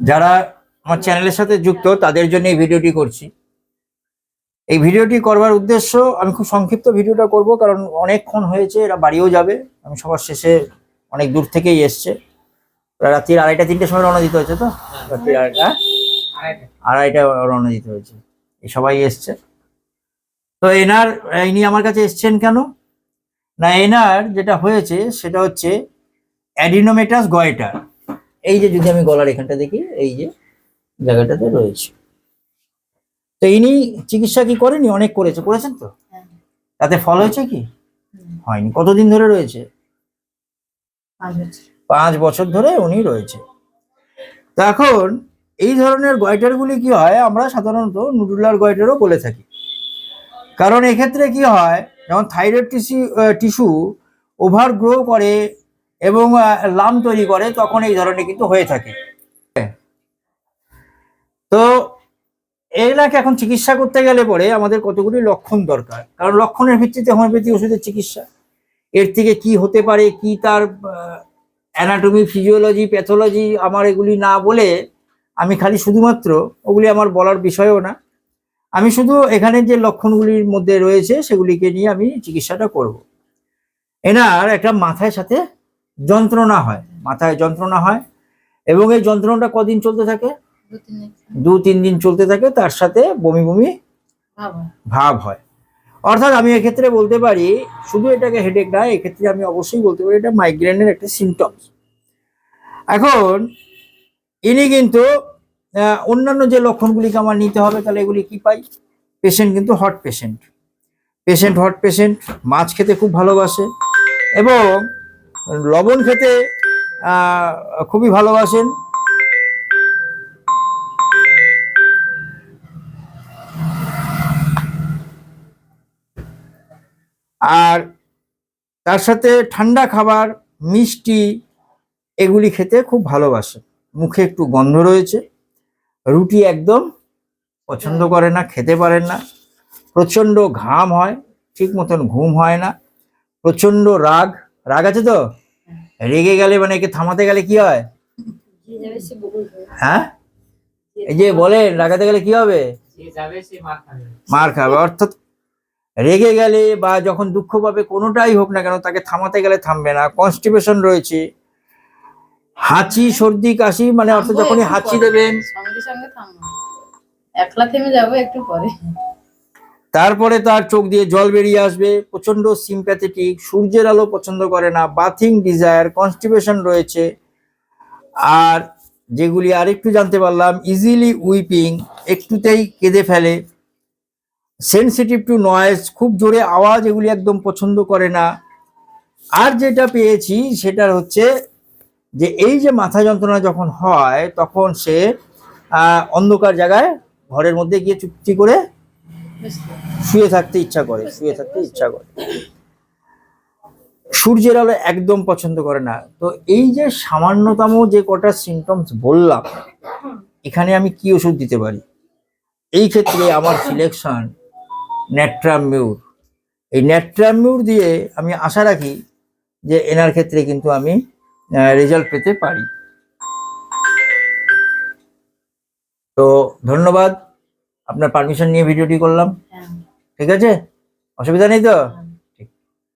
যারা আমার চ্যানেলের সাথে যুক্ত, তাদের জন্য এই ভিডিওটি করছি। এই ভিডিওটি করবার উদ্দেশ্য, আমি খুব সংক্ষিপ্ত ভিডিওটা করব, কারণ অনেকক্ষণ হয়েছে, এরা বাড়িও যাবে। আমি সবার শেষে অনেক দূর থেকেই এসছে। রাত্রির আড়াইটা, তিনটের সময় রওনা দিতে হয়েছে তো? রাত্রির আড়াইটা? আড়াইটা রওনা দিতে হয়েছে। এই সবাই এসছে। তো এনার, ইনি আমার কাছে এসছেন কেন? না, এনার যেটা হয়েছে, সেটা হচ্ছে অ্যাডিনোমেটাস গয়টার। এই যে যদি আমি গলার এখানটা দেখি এই যে জায়গাটাতে রয়েছে। তো ইনি চিকিৎসা কি করেনি অনেক করেছে। করেছেন তো? হ্যাঁ। তাতে ফল হয়েছে কি? হয়নি। কতদিন ধরে রয়েছে? পাঁচ বছর। ধরে উনি রয়েছে। তো এখন এই ধরনের গয়টারগুলি কি হয়? আমরা সাধারণত নুডুলার গয়টারও বলে থাকি। কারণ এক্ষেত্রে কি হয়? যেমন thyroid tissue tissue over grow করে এবং লাম তৈরি করে, তখন এই ধরনের কিন্তু হয়ে থাকে। তো এগুলাকে এখন চিকিৎসা করতে গেলে পরে আমাদের কতগুলি লক্ষণ দরকার। কারণ লক্ষণের ভিত্তিতে হোমিওপ্যাথি ওষুধের চিকিৎসা। এর থেকে কি হতে পারে, কি তার অ্যানাটমি ফিজিওলজি প্যাথোলজি আমার এগুলি না বলে আমি খালি শুধুমাত্র ওগুলি আমার বলার বিষয়ও না। আমি শুধু এখানে যে লক্ষণগুলির মধ্যে রয়েছে সেগুলিকে নিয়ে আমি চিকিৎসাটা করব। এনার একটা মাথায় সাথে যন্ত্রণা হয় মাথায় যন্ত্রণা হয় এবং এই যন্ত্রণাটা কদিন চলতে থাকে? দু তিন দিন চলতে থাকে তার সাথে বমি বমি ভাব হয়। অর্থাৎ আমি এক্ষেত্রে বলতে পারি শুধু এটাকে হেডেক না এক্ষেত্রে আমি অবশ্যই বলতে পারি এটা মাইগ্রেনের একটা সিমটমস এখন ইনি কিন্তু অন্যান্য যে লক্ষণগুলিকে আমার নিতে হবে তাহলে এগুলি কি পাই? পেশেন্ট কিন্তু hot patient patient hot patient মাছ খেতে খুব ভালোবাসে এবং লবণ খেতে খুবই ভালোবাসেন। আর তার সাথে ঠান্ডা খাবার, মিষ্টি, এগুলি খেতে খুব ভালোবাসে মুখে একটু গন্ধ রয়েছে। রুটি একদম পছন্দ করে না, খেতে পারেন না। প্রচণ্ড ঘাম হয়, ঠিক মতন ঘুম হয় না। প্রচণ্ড রাগ রাগ আছে তো? রেগে গেলে মানে একে থামাতে গেলে কি হয়? যে যাবে সে বকুল খাবে। হ্যাঁ? এই যে বলেন রাগাতে গেলে কি হবে? যে যাবে সে মার খাবে। অর্থাৎ রেগে গেলে বা যখন দুঃখ পাবে কোনোটাই হোক না কেন তাকে থামাতে গেলে থামবে না। কনস্টিপেশন রয়েছে। হাঁচি সর্দি কাশি মানে অর্থাৎ যখনই হাঁচি দেবেন। সঙ্গে সঙ্গে থামবো। একলা থেমে যাব একটু পরে। তারপরে তার চোখ দিয়ে জল বেরিয়ে আসবে। প্রচণ্ড সিম্প্যাথেটিক সূর্যের আলো পছন্দ করে না বাথিং ডিজায়ার কনস্টিপেশন রয়েছে। আর যেগুলি আরেকটু জানতে পারলাম ইজিলি উইপিং একটুতেই কেঁদে ফেলে। সেনসিটিভ টু নয়েজ খুব জোরে আওয়াজ এগুলি একদম পছন্দ করে না। আর যেটা পেয়েছি সেটা হচ্ছে যে এই যে মাথা যন্ত্রণা যখন হয়, তখন সে অন্ধকার জায়গায় ঘরের মধ্যে গিয়ে চুপটি করে শুয়ে থাকতে ইচ্ছা করে, শুয়ে থাকতে ইচ্ছা করে। সূর্যের আলো একদম পছন্দ করে না। তো এই যে সামান্যতম যে কটা সিমটমস বললাম, এখানে আমি কি ওষুধ দিতে পারি? এই ক্ষেত্রে আমার সিলেকশন ন্যাট্রামিউর এই ন্যাট্রামিউর দিয়ে আমি আশা রাখি যে এনার ক্ষেত্রে কিন্তু আমি রেজাল্ট পেতে পারি। তো ধন্যবাদ। আপনার পারমিশন নিয়ে ভিডিওটি করলাম। হ্যাঁ। ঠিক আছে? অসুবিধা নেই তো? হ্যাঁ।